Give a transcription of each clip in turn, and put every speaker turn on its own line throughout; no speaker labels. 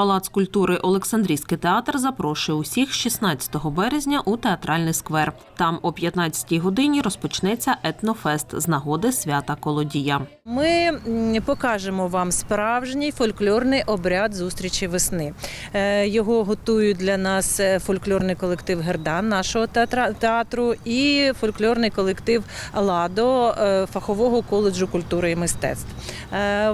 Палац культури Олександрійський театр запрошує усіх 16 березня у театральний сквер. Там о 15-й годині розпочнеться етнофест з нагоди свята Колодія.
Ми покажемо вам справжній фольклорний обряд зустрічі весни. Е, Його готують для нас е, фольклорний колектив Гердан нашого театру і фольклорний колектив Ладо е, фахового коледжу культури і мистецтв.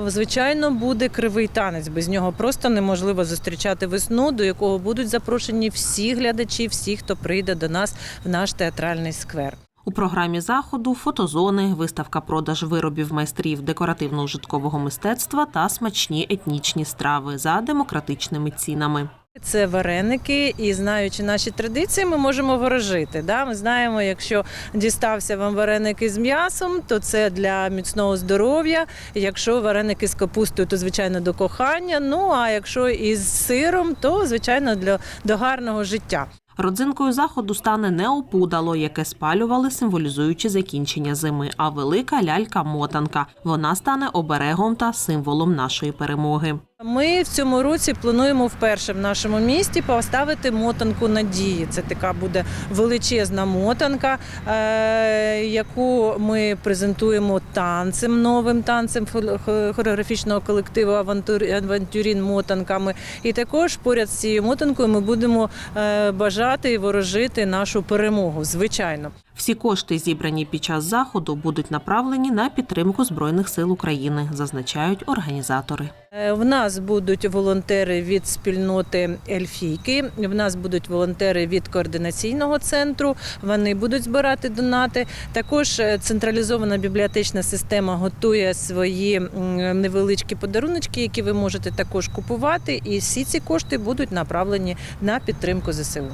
Звичайно, буде кривий танець. Без нього просто неможливо зустрічати весну, до якого будуть запрошені всі глядачі, всі, хто прийде до нас в наш театральний сквер.
У програмі заходу фотозони, виставка продаж виробів майстрів декоративно-ужиткового мистецтва та смачні етнічні страви за демократичними цінами.
Це вареники, і знаючи наші традиції, ми можемо ворожити. Да? Ми знаємо, якщо дістався вам вареники з м'ясом, то це для міцного здоров'я. Якщо вареники з капустою, то звичайно до кохання. Ну а якщо із сиром, то звичайно для до гарного життя.
Родзинкою заходу стане не опудало, яке спалювали, символізуючи закінчення зими, а велика лялька-мотанка. Вона стане оберегом та символом нашої перемоги.
Ми в цьому році плануємо вперше в нашому місті поставити мотанку надії. Це така буде величезна мотанка, е, яку ми презентуємо танцем, новим танцем хореографічного колективу «Авантур- Авантюрін мотанками. І також поряд з цією мотанкою ми будемо е, бажати і ворожити нашу перемогу. Звичайно.
Всі кошти, зібрані під час заходу, будуть направлені на підтримку збройних сил України, зазначають організатори.
Е, В нас будуть волонтери від спільноти Ельфійки. В нас будуть волонтери від координаційного центру. Вони будуть збирати донати. Також е, централізована бібліотечна система готує свої невеличкі подаруночки, які ви можете також купувати. І всі ці кошти будуть направлені на підтримку ЗСУ.